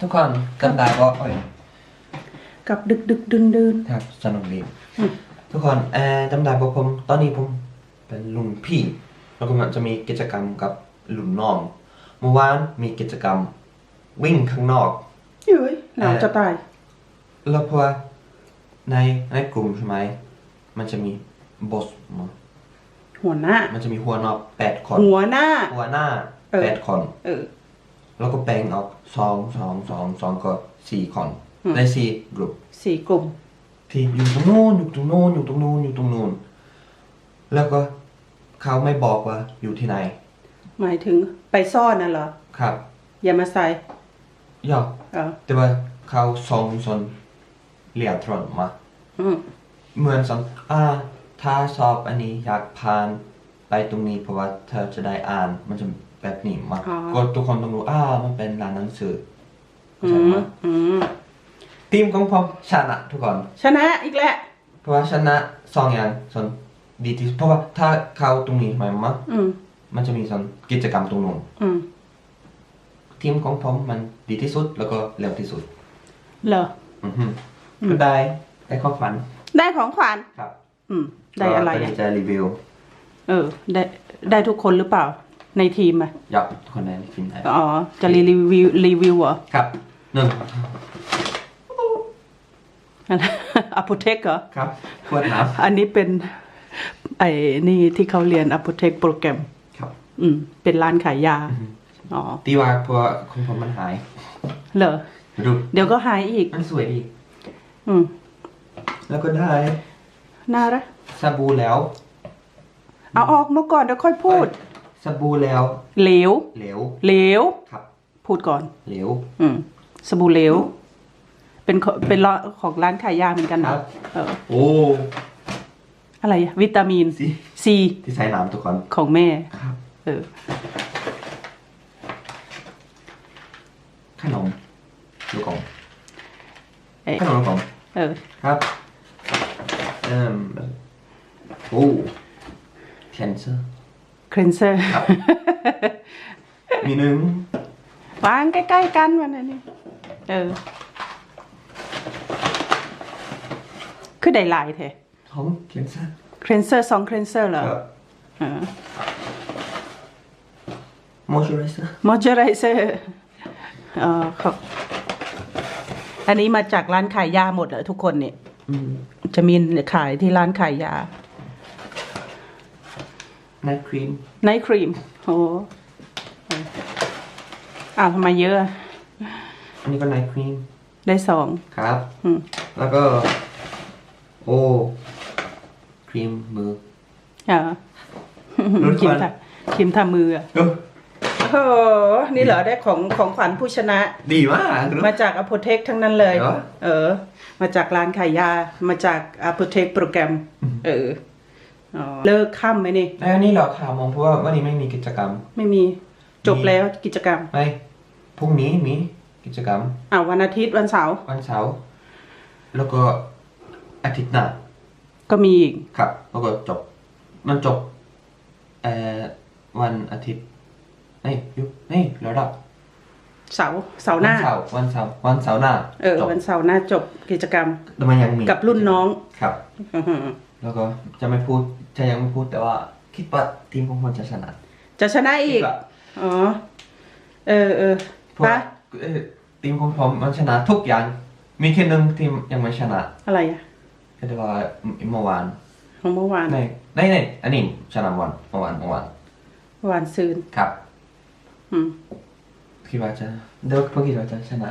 ทุกคนจำได้ว่าโอ้ยกับดึกดึกดื่นดื่นครับสนุกดีอืมทุกคนเอ่อจำได้ว่าผมตอนนี้ผมเป็นลุงพี่ แล้วก็มันจะมีกิจกรรมกับลุงน้องเมื่อวานมีกิจกรรม วิ่งข้างนอกเย้ยหนาวจะตายแล้วเพราะว่าในในกลุ่มใช่ไหมมันจะมีบอสมั้งหัวหน้า มันจะมีหัวนอกแปดคน หัวหน้า หัวหน้าเออแปดคน เออ แล้วก็แบ่งออกสองสองสองสองก็สี่คนอืมในสี่กลุ่ม สี่กลุ่ม ที่อยู่ตรงนู้นอยู่ตรงนู้นอยู่ตรงนู้นอยู่ตรงนู้นแล้วก็เขาไม่บอกว่าอยู่ที่ไหนหมายถึงไปซ่อนน่ะเหรอ ครับอย่ามาใส่ย่อเออแต่ว่าเขาส่งส่วนเหลียทรอนมา อืมเหมือนสอนอ่าถ้าสอบอันนี้อยากผ่าน ไปตรงนี้เพราะว่าเธอจะได้อ่านมันจะแบบนี้มาก็ทุกคนต้องรู้อ่ามันเป็นร้านหนังสือเข้าอืใจมไหมอืมทีมของผมชนะทุกคน ชนะอีกแล้วเพราะว่าชนะสองอย่างส่วนดีที่สุดเพราะว่าถ้าเข้าตรงนี้หมายมั้งอืมมันจะมีส่วนกิจกรรมตรงนู้นอืมทีมของผมมันดีที่สุดแล้วก็เร็วที่สุด เหรอ อือฮึก็ได้ได้ข้อฝันได้ของขวัญครับอืม ได้อะไรก็อะจะรีวิว เออ ได้ได้ทุกคนหรือเปล่า ในทีมอะอยากทุกคนได้ฟิล์มได้อ๋อ จะรีวิวรีวิวเหรอ ครับหนึ่งอ p โ t เทคเหรอ ครับขวดน้อันนี้เป็น ไอ้นี่ที่เขาเรียนอ p โ t เทคโปรแกรมำครับ อืม เป็นร้านขายยา อ๋อ ตีว่าเพราะว่าของผมมันหาย เหรอดูเดี๋ยวก็หายอีก มันสวยดีอืม แล้วก็ได้น่ารักสบู่แล้ว เอาออกมาก่อนเดี๋ยวค่อยพูดเอ้ยสบู่แล้วเหลวเหลวเหลวครับ พูดก่อนเหลวอืมสบู่เหลวเป็นขเป็นร้านของร้านขายยาเหมือนกันครันะบ เออโอ้อะไรอะวิตามินสิซีที่ใส่น้ำทุกคน ของแม่ครับ เออขนมลูกกลมเอ๊ะขนมลูกกลมเออครับเอ่มโอ้ เทนเซอร์ครีนเซอร์ครับมีหนึ่งวางใกล้ๆกันวันนี้เออ คือได้หลายแท้ของเทนเซอร์ครีนเซอร์สองครีนเซอร์เหรอครับเออมอยเจอไรเซอร์มอยเจอไรเซอร์เออครับอันนี้มาจากร้านขายยาหมดเหรอทุกคนเนี่ยอืมจะมีขายที่ร้านขายยา ไนท์ครีมไนท์ครีมโอ้เอออ้าวทำไมเยอะอะ อันนี้ก็ไนท์ครีมได้สองครับ อืมแล้วก็ โอ้ครีมมืออ่ารุ่นครีมควันทาครีมทามืออะโอ้โอ้โหนี่เหรอได้ของของขวัญผู้ชนะ ดีมากมาจากอ p โ t เทคทั้งนั้นเลย เหรอ เออ มาจากร้านขายยา มาจากอ p โ t เทคโปรแกรม เออ อ๋อเลิกค่ำไหมนี่ แล้วอันนี้เราข่าวมองเพราะว่าวันนี้ไม่มีกิจกรรม ไม่มีจบแล้วกิจกรรมไม่พรุ่งนี้มีกิจกรรมอ่าวันอาทิตย์วันเสาร์วันเสาร์แล้วก็อาทิตย์หน้าก็มีอีกครับ แล้วก็จบ มันจบเอ่อวันอาทิตย์นี่ยุนี่แล้วดับเสาร์เสาร์หน้าวันเสาร์วันเสาร์วันเสาร์หน้าเออจบวันเสาร์หน้าจบกิจกรรม แต่มันยังมีกับรุ่นน้อง ครับ อื้อหือ แล้วก็จะไม่พูดจะยังไม่พูดแต่ว่า คิดว่าทีมของคนจะชนะจะชนะอีกคิดว่าอ๋อ เออเออเพราะปะว่าเอ่อทีมของผมมันชนะทุกอย่าง มีแค่หนึ่งทีมยังไม่ชนะอะไรอะก็แต่ว่าเมื่อวานของเมื่อวานในในในอันนี้ชนะวันเมื่อวานเมื่อวานเมื่อวานซืนครับอืมคิดว่าจะเดี๋ยวพวกคิดว่าจะชนะ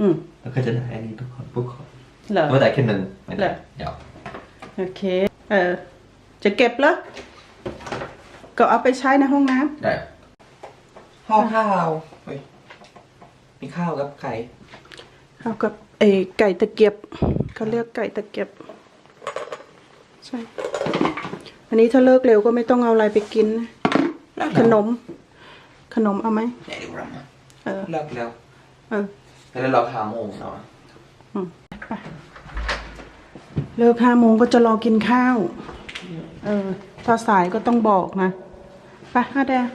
อืมแล้วก็จะได้อันนี้ทุกคนทุกคนเหรอเมื่อแต่แค่หนึ่งไม่เหรได้อเดี๋ยวโอเค เออ จะเก็บเหรอก็เอาไปใช้ในห้องน้ำได้ห้องข้าวเฮ้ยมีข้าวกับไข่เอากับไอ้ไก่ตะเกียบเขาเรียกไก่ตะเกียบใช่อันนี้ถ้าเลิกเร็วก็ไม่ต้องเอาอะไรไปกินนะขนม ขนมเอาไหมเดี๋ยวเรามาเออ เลิกแล้วเออ แล้วเราหาโมงเนาะ เลิกห้าโมงก็จะรอกินข้าว เออถ้าสายก็ต้องบอกนะ ไปห้าแดง